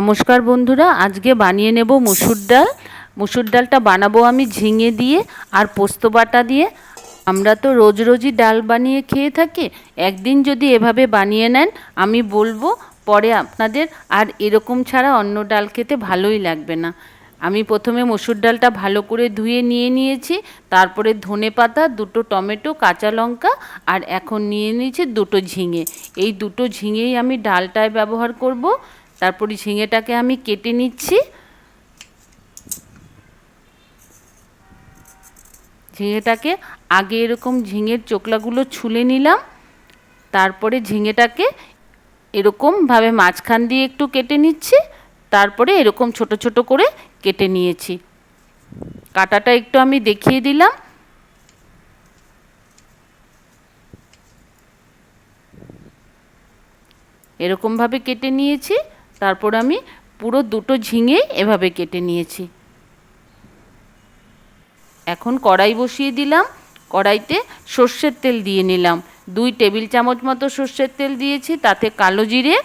নমস্কার বন্ধুরা, আজকে বানিয়ে নেব মুসুর ডাল। মুসুর ডালটা বানাবো আমি ঝিঙে দিয়ে আর পোস্ত বাটা দিয়ে। আমরা তো রোজ রোজই ডাল বানিয়ে খেয়ে থাকি, একদিন যদি এভাবে বানিয়ে নেন, আমি বলব পরে আপনাদের আর এরকম ছাড়া অন্য ডাল খেতে ভালোই লাগবে না। আমি প্রথমে মসুর ডালটা ভালো করে ধুয়ে নিয়ে নিয়েছি, তারপরে ধনে পাতা, দুটো টমেটো, কাঁচা লঙ্কা আর এখন নিয়ে নিয়েছি দুটো ঝিঙে। এই দুটো ঝিঙেই আমি ডালটায় ব্যবহার করব। তারপরে ঝিঙেটাকে আমি কেটে নিচ্ছি। ঝিঙেটাকে আগে এরকম ঝিঙের চোকলাগুলো ছুলে নিলাম। তারপরে ঝিঙেটাকে এরকমভাবে মাঝখান দিয়ে একটু কেটে নিচ্ছি। তারপরে এরকম ছোট ছোট করে কেটে নিয়েছি। কাটাটা একটু আমি দেখিয়ে দিলাম। এরকমভাবে কেটে নিয়েছি। তারপর আমি পুরো দুটো ঝিঙেই এভাবে কেটে নিয়েছি। এখন কড়াই বসিয়ে দিলাম, কড়াইতে সর্ষের তেল দিয়ে নিলাম। দুই টেবিল চামচ মতো সর্ষের তেল দিয়েছি, তাতে কালো জিরে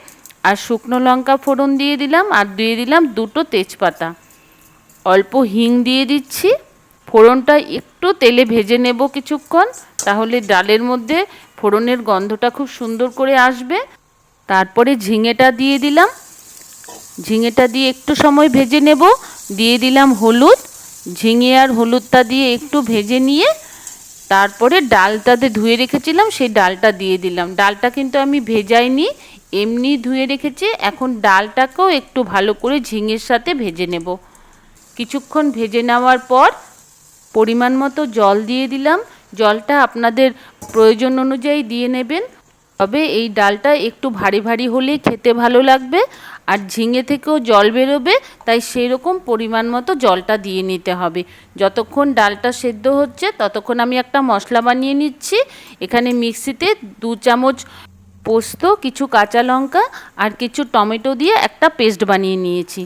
আর শুকনো লঙ্কা ফোড়ন দিয়ে দিলাম আর দিয়ে দিলাম দুটো তেজপাতা। অল্প হিং দিয়ে দিচ্ছি। ফোড়নটা একটু তেলে ভেজে নেব কিছুক্ষণ, তাহলে ডালের মধ্যে ফোড়নের গন্ধটা খুব সুন্দর করে আসবে। তারপরে ঝিঙেটা দিয়ে দিলাম। ঝিঙেটা দিয়ে একটু সময় ভেজে নেব। দিয়ে দিলাম হলুদ। ঝিঙে আর হলুদটা দিয়ে একটু ভেজে নিয়ে তারপরে ডালটাতে ধুয়ে রেখেছিলাম, সেই ডালটা দিয়ে দিলাম। ডালটা কিন্তু আমি ভেজাইনি, এমনি ধুয়ে রেখেছি। এখন ডালটাকেও একটু ভালো করে ঝিঙের সাথে ভেজে নেব। কিছুক্ষণ ভেজে নেওয়ার পর পরিমাণ মতো জল দিয়ে দিলাম। জলটা আপনাদের প্রয়োজন অনুযায়ী দিয়ে নেবেন। তবে এই ডালটা একটু ভারী ভারী হলেই খেতে ভালো লাগবে আর ঝিঙে থেকেও জল বেরোবে, তাই সেই রকম পরিমাণ মতো জলটা দিয়ে নিতে হবে। যতক্ষণ ডালটা সেদ্ধ হচ্ছে ততক্ষণ আমি একটা মশলা বানিয়ে নিচ্ছি। এখানে মিক্সিতে দু চামচ পোস্ত, কিছু কাঁচা লঙ্কা আর কিছু টমেটো দিয়ে একটা পেস্ট বানিয়ে নিয়েছি।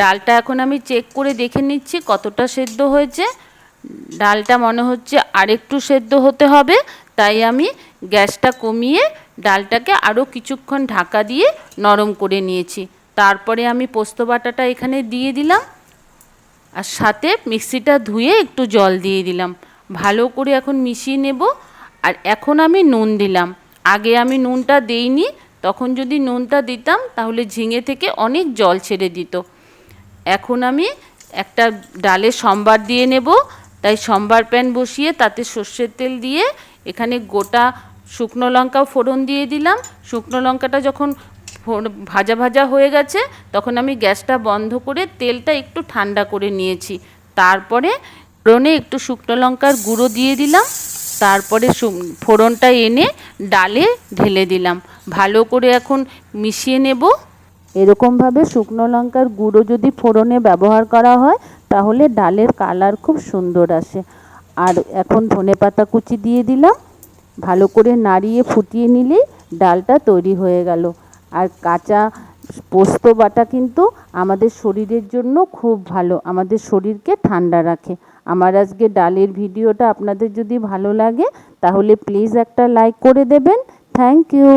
ডালটা এখন আমি চেক করে দেখে নিচ্ছি কতটা সেদ্ধ হয়েছে। ডালটা মনে হচ্ছে আরেকটু সেদ্ধ হতে হবে তাই আমি গ্যাসটা কমিয়ে ডালটাকে আরও কিছুক্ষণ ঢাকা দিয়ে নরম করে নিয়েছি। তারপরে আমি পোস্ত বাটাটা এখানে দিয়ে দিলাম আর সাথে মিক্সিটা ধুয়ে একটু জল দিয়ে দিলাম। ভালো করে এখন মিশিয়ে নেব আর এখন আমি নুন দিলাম। আগে আমি নুনটা দেইনি, তখন যদি নুনটা দিতাম তাহলে ঝিঙে থেকে অনেক জল ছেড়ে দিত। এখন আমি একটা ডালে সম্বার দিয়ে নেব। তাই সম্বার প্যান বসিয়ে তাতে সর্ষের তেল দিয়ে এখানে গোটা শুকনো লঙ্কা ফোড়ন দিয়ে দিলাম। শুকনো লঙ্কাটা যখন ভাজা ভাজা হয়ে গেছে, তখন আমি গ্যাসটা বন্ধ করে তেলটা একটু ঠান্ডা করে নিয়েছি। তারপরে ফোড়নে একটু শুকনো লঙ্কার গুঁড়ো দিয়ে দিলাম। তারপরে ফোড়নটা এনে ডালে ঢেলে দিলাম। ভালো করে এখন মিশিয়ে নেব। এরকমভাবে শুকনো লঙ্কার গুঁড়ো যদি ফোড়নে ব্যবহার করা হয়, তাহলে ডালের কালার খুব সুন্দর আসে। আর এখন ধনে পাতা কুচি দিয়ে দিলাম। ভালো করে নাড়িয়ে ফুটিয়ে নিলেই ডালটা তৈরি হয়ে গেল। আর কাঁচা পোস্ত বাটা কিন্তু আমাদের শরীরের জন্য খুব ভালো, আমাদের শরীরকে ঠান্ডা রাখে। আমার আজকে ডালের ভিডিওটা আপনাদের যদি ভালো লাগে, তাহলে প্লিজ একটা লাইক করে দেবেন। Thank you